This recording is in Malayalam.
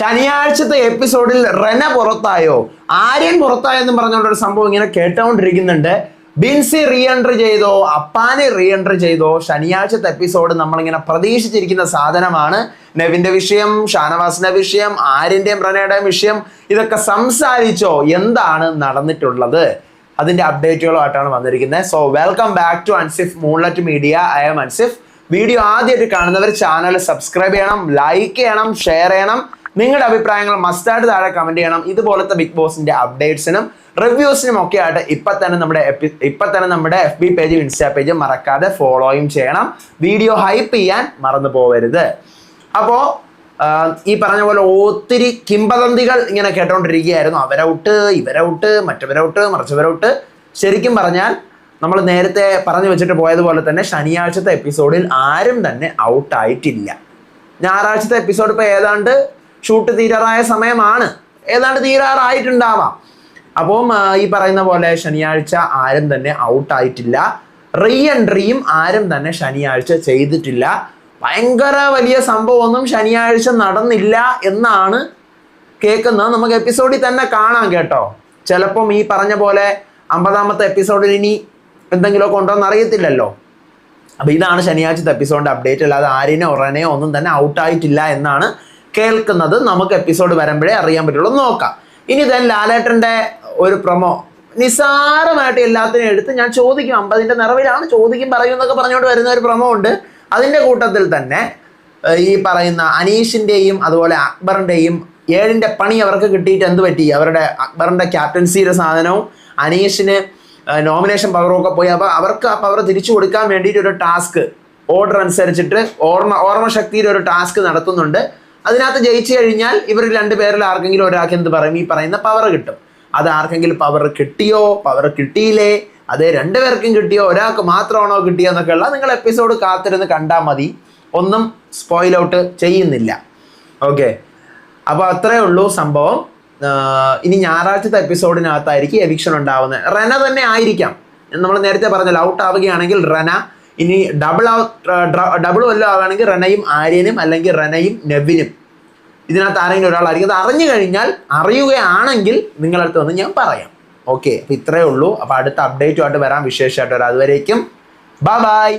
ശനിയാഴ്ചത്തെ എപ്പിസോഡിൽ റെന പുറത്തായോ? ആര്യൻ പുറത്തായെന്നും പറഞ്ഞുകൊണ്ടൊരു സംഭവം ഇങ്ങനെ കേട്ടുകൊണ്ടിരിക്കുന്നുണ്ട് ബിൻസി റീ എൻട്രി ചെയ്തോ? അപ്പാനെ റീ എൻട്രി ചെയ്തോ? ശനിയാഴ്ചത്തെ എപ്പിസോഡ് നമ്മളിങ്ങനെ പ്രതീക്ഷിച്ചിരിക്കുന്ന സാധനമാണ്. നെവിന്റെ വിഷയം ഷാനവാസിന്റെ വിഷയം ആര്യന്റെയും റെനയുടെയും വിഷയം ഇതൊക്കെ സംസാരിച്ചോ? എന്താണ് നടന്നിട്ടുള്ളത്? അതിന്റെ അപ്ഡേറ്റുകളുമായിട്ടാണ് വന്നിരിക്കുന്നത്. So welcome back to Ansif Moonlet media I M Ansif video ആദ്യമായിട്ട് കാണുന്നവർ ചാനൽ സബ്സ്ക്രൈബ് ചെയ്യണം ലൈക്ക് ചെയ്യണം ഷെയർ ചെയ്യണം. നിങ്ങളുടെ അഭിപ്രായങ്ങൾ മസ്റ്റായിട്ട് താഴെ കമന്റ് ചെയ്യണം. ഇതുപോലത്തെ ബിഗ് ബോസിന്റെ അപ്ഡേറ്റ്സിനും റിവ്യൂസിനും ഒക്കെ ആയിട്ട് ഇപ്പം തന്നെ നമ്മുടെ ഇപ്പൊ തന്നെ നമ്മുടെ എഫ് ബി പേജും ഇൻസ്റ്റാ പേജും മറക്കാതെ ഫോളോയും ചെയ്യണം. വീഡിയോ ഹൈപ്പ് ചെയ്യാൻ മറന്നു പോകരുത് അപ്പോൾ ഈ പറഞ്ഞ പോലെ ഒത്തിരി കിംബദന്തികൾ ഇങ്ങനെ കേട്ടോണ്ടിരിക്കുകയായിരുന്നു. അവരൗട്ട് ഇവരൗട്ട് മറ്റവരൗട്ട് മറിച്ചവരൗട്ട് ശരിക്കും പറഞ്ഞാൽ നമ്മൾ നേരത്തെ പറഞ്ഞു വെച്ചിട്ട് പോയതുപോലെ തന്നെ ശനിയാഴ്ചത്തെ എപ്പിസോഡിൽ ആരും തന്നെ ഔട്ടായിട്ടില്ല ഞായറാഴ്ചത്തെ എപ്പിസോഡ് ഇപ്പോൾ ഏതാണ്ട് ഷൂട്ട് തീരാറായ സമയമാണ്. ഏതാണ്ട് തീരാറായിട്ടുണ്ടാവാം. അപ്പം ഈ പറയുന്ന പോലെ ശനിയാഴ്ച ആരും തന്നെ ഔട്ടായിട്ടില്ല. റീ എൻട്രിയും ആരും തന്നെ ശനിയാഴ്ച ചെയ്തിട്ടില്ല. ഭയങ്കര വലിയ സംഭവമൊന്നും ശനിയാഴ്ച നടന്നില്ല എന്നാണ് കേൾക്കുന്നത്. നമുക്ക് എപ്പിസോഡിൽ തന്നെ കാണാം കേട്ടോ. ചിലപ്പം ഈ പറഞ്ഞ പോലെ അമ്പതാമത്തെ എപ്പിസോഡിൽ ഇനി എന്തെങ്കിലുമൊക്കെ ഉണ്ടോ എന്ന് അറിയത്തില്ലല്ലോ. അപ്പോൾ ഇതാണ് ശനിയാഴ്ചത്തെ എപ്പിസോഡിന്റെ അപ്ഡേറ്റ്. അല്ലാതെ ആരിനെ ഉറനെയോ ഒന്നും തന്നെ ഔട്ടായിട്ടില്ല എന്നാണ് കേൾക്കുന്നത് നമുക്ക് എപ്പിസോഡ് വരുമ്പോഴേ അറിയാൻ പറ്റുള്ളൂ. നോക്കാം. ഇനി ഇതെ ലാലേട്ടന്റെ ഒരു പ്രൊമോ നിസ്സാരമായിട്ട് എല്ലാത്തിനും എടുത്ത് ഞാൻ ചോദിക്കും അമ്പതിന്റെ നിറവിലാണ് ചോദിക്കും പറയും എന്നൊക്കെ പറഞ്ഞുകൊണ്ട് വരുന്ന ഒരു പ്രൊമോ ഉണ്ട്. അതിന്റെ കൂട്ടത്തിൽ തന്നെ ഈ പറയുന്ന അനീഷിന്റെയും അതുപോലെ അക്ബറിന്റെയും ഏഴിന്റെ പണി അവർക്ക് കിട്ടിയിട്ട് എന്ത് പറ്റി? അവരുടെ അക്ബറിന്റെ ക്യാപ്റ്റൻസിയുടെ സാധനവും അനീഷിന് നോമിനേഷൻ പവറും ഒക്കെ പോയി. അപ്പോൾ അവർക്ക് ആ പവർ തിരിച്ചു കൊടുക്കാൻ വേണ്ടിയിട്ട് ഒരു ടാസ്ക് ഓർഡർ അനുസരിച്ചിട്ട് ഓർമ്മ ഓർമ്മശക്തിയിൽ ഒരു ടാസ്ക് നടത്തുന്നുണ്ട്. അതിനകത്ത് ജയിച്ചു കഴിഞ്ഞാൽ ഇവർ രണ്ടുപേരിൽ ആർക്കെങ്കിലും ഒരാൾക്ക് എന്ത് പറയും? ഈ പറയുന്ന പവർ കിട്ടും. അത് ആർക്കെങ്കിലും പവർ കിട്ടിയോ? പവർ കിട്ടിയില്ലേ? അത് രണ്ടുപേർക്കും കിട്ടിയോ? ഒരാൾക്ക് മാത്രമാണോ കിട്ടിയോ എന്നൊക്കെ ഉള്ള നിങ്ങൾ എപ്പിസോഡ് കാത്തിരുന്ന് കണ്ടാൽ മതി. ഒന്നും സ്പോയിൽ ഔട്ട് ചെയ്യുന്നില്ല. ഓക്കെ അപ്പോൾ അത്രേ ഉള്ളൂ സംഭവം. ഇനി ഞായറാഴ്ചത്തെ എപ്പിസോഡിനകത്തായിരിക്കും എവിക്ഷൻ ഉണ്ടാവുന്നത്. റന തന്നെ ആയിരിക്കാം. നമ്മൾ നേരത്തെ പറഞ്ഞല്ലോ ഔട്ട് ആവുകയാണെങ്കിൽ റന ഇനി ഡബിൾ ഡബിൾ വല്ലതും ആവുകയാണെങ്കിൽ റനയും ആര്യനും അല്ലെങ്കിൽ റനയും നെവിനും. ഇതിനകത്ത് ആരെങ്കിലും ഒരാളായിരിക്കും. അത് അറിഞ്ഞു കഴിഞ്ഞാൽ അറിയുകയാണെങ്കിൽ നിങ്ങളടുത്ത് വന്ന് ഞാൻ പറയാം. ഓക്കെ അപ്പോൾ ഇത്രയേ ഉള്ളൂ. അപ്പോൾ അടുത്ത അപ്ഡേറ്റുമായിട്ട് വരാം. വിശേഷമായിട്ട് വരാം. അതുവരേക്കും. Bye bye